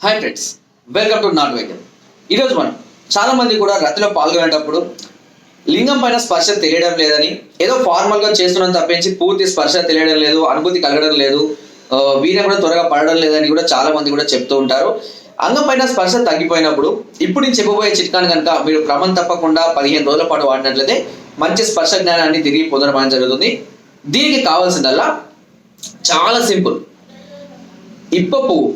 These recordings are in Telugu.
Hi friends welcome to not vehicle ఈరోజు మనం చాలా మంది కూడా రతిలో పాల్గొనేటప్పుడు లింగం పైన స్పర్శ తెలియడం లేదని ఏదో ఫార్మల్గా చేస్తున్నాం తప్పించి పూర్తి స్పర్శ తెలియడం లేదు అనుభూతి కలగడం లేదు ఆ, కూడా త్వరగా పడడం లేదని కూడా చాలామంది కూడా చెప్తూ ఉంటారు. అంగం పైన స్పర్శ తగ్గిపోయినప్పుడు ఇప్పుడు నేను చెప్పబోయే చిట్కాను కనుక మీరు క్రమం తప్పకుండా పదిహేను రోజుల పాటు వాడినట్లయితే మంచి స్పర్శ జ్ఞానాన్ని తిరిగి పొందడం అనేది జరుగుతుంది. దీనికి కావాల్సిందల్లా చాలా సింపుల్. ఇప్ప పువ్వు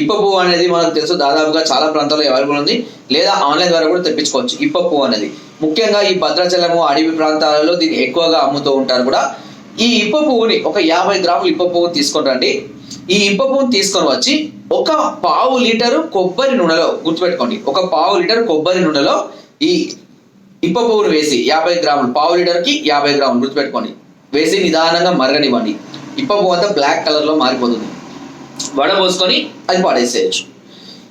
ఇప్ప పువ్వు అనేది మనకు తెలుసు దాదాపుగా చాలా ప్రాంతాల్లో అవైలబుల్ ఉంది. లేదా ఆన్లైన్ ద్వారా కూడా తెప్పించుకోవచ్చు ఇప్ప పువ్వు అనేది. ముఖ్యంగా ఈ భద్రాచలము అడవి ప్రాంతాలలో దీన్ని ఎక్కువగా అమ్ముతూ ఉంటారు కూడా. ఈ ఇప్ప పువ్వుని ఒక యాభై గ్రాములు ఇప్ప పువ్వుని తీసుకొని రండి. ఈ ఇప్ప పువ్వుని తీసుకొని వచ్చి ఒక పావు లీటరు కొబ్బరి నూనెలో గుర్తుపెట్టుకోండి ఒక పావు లీటర్ కొబ్బరి నూనెలో ఈ ఇప్ప పువ్వును వేసి యాభై గ్రాములు పావు లీటర్కి యాభై గ్రాములు గుర్తుపెట్టుకోండి. వేసి నిదానంగా మరగనివ్వండి. ఇప్ప పువ్వు అంతా బ్లాక్ కలర్లో మారిపోతుంది. వడబోసుకొని అది పాడేసేయచ్చు.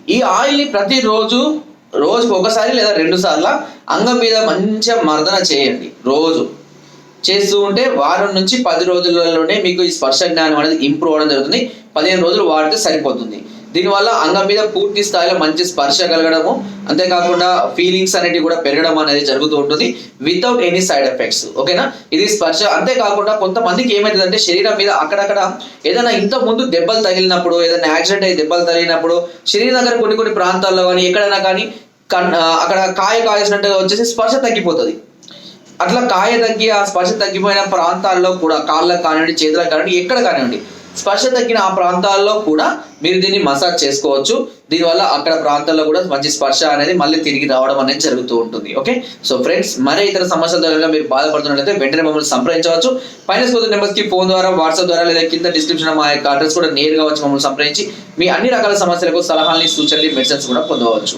ఈ ఆయిల్ని ప్రతిరోజు రోజుకు ఒకసారి లేదా రెండు సార్లు అంగం మీద మంచిగా మర్దన చేయండి. రోజు. చేస్తూ ఉంటే వారం నుంచి పది రోజులలోనే మీకు ఈ స్పర్శ జ్ఞానం అనేది ఇంప్రూవ్ అవ్వడం జరుగుతుంది. పదిహేను రోజులు వాడితే సరిపోతుంది. దీనివల్ల అంగం మీద పూర్తి స్థాయిలో మంచి స్పర్శ కలగడము అంతేకాకుండా ఫీలింగ్స్ అనేటివి కూడా పెరగడం అనేది జరుగుతూ ఉంటుంది వితౌట్ ఎనీ సైడ్ ఎఫెక్ట్స్ ఓకేనా ఇది స్పర్శ. అంతేకాకుండా కొంతమందికి ఏమవుతుందంటే శరీరం మీద అక్కడక్కడ ఏదైనా ఇంత ముందు దెబ్బలు తగిలినప్పుడు ఏదైనా యాక్సిడెంట్ అయ్యి దెబ్బలు తగిలినప్పుడు శరీరం దగ్గర కొన్ని కొన్ని ప్రాంతాల్లో కానీ ఎక్కడైనా కానీ కన్ అక్కడ కాయ కాయసినట్టుగా వచ్చేసి స్పర్శ తగ్గిపోతుంది. అట్లా కాయ తగ్గి ఆ స్పర్శ తగ్గిపోయిన ప్రాంతాల్లో కూడా కాళ్ళకు కానివ్వండి చేతులకు కానివ్వండి ఎక్కడ కానివ్వండి స్పర్శ తగ్గిన ఆ ప్రాంతాల్లో కూడా మీరు దీన్ని మసాజ్ చేసుకోవచ్చు. దీనివల్ల అక్కడ ప్రాంతాల్లో కూడా మంచి స్పర్శ అనేది మళ్ళీ తిరిగి రావడం అనేది జరుగుతూ ఉంటుంది. ఓకే? సో ఫ్రెండ్స్ మరే ఇతర సమస్యల ద్వారా మీరు బాధపడుతున్నట్లయితే వెంటనే మమ్మల్ని సంప్రదించవచ్చు. పైన స్కూల్ నెంబర్స్కి ఫోన్ ద్వారా వాట్సాప్ ద్వారా లేదా కింద డిస్క్రిప్షన్ మా యొక్క అడ్రస్ కూడా నేరుగా వచ్చి మమ్మల్ని సంప్రదించి మీ అన్ని రకాల సమస్యలకు సలహాలని సూచనలు మెడిసిన్స్ కూడా పొందవచ్చు.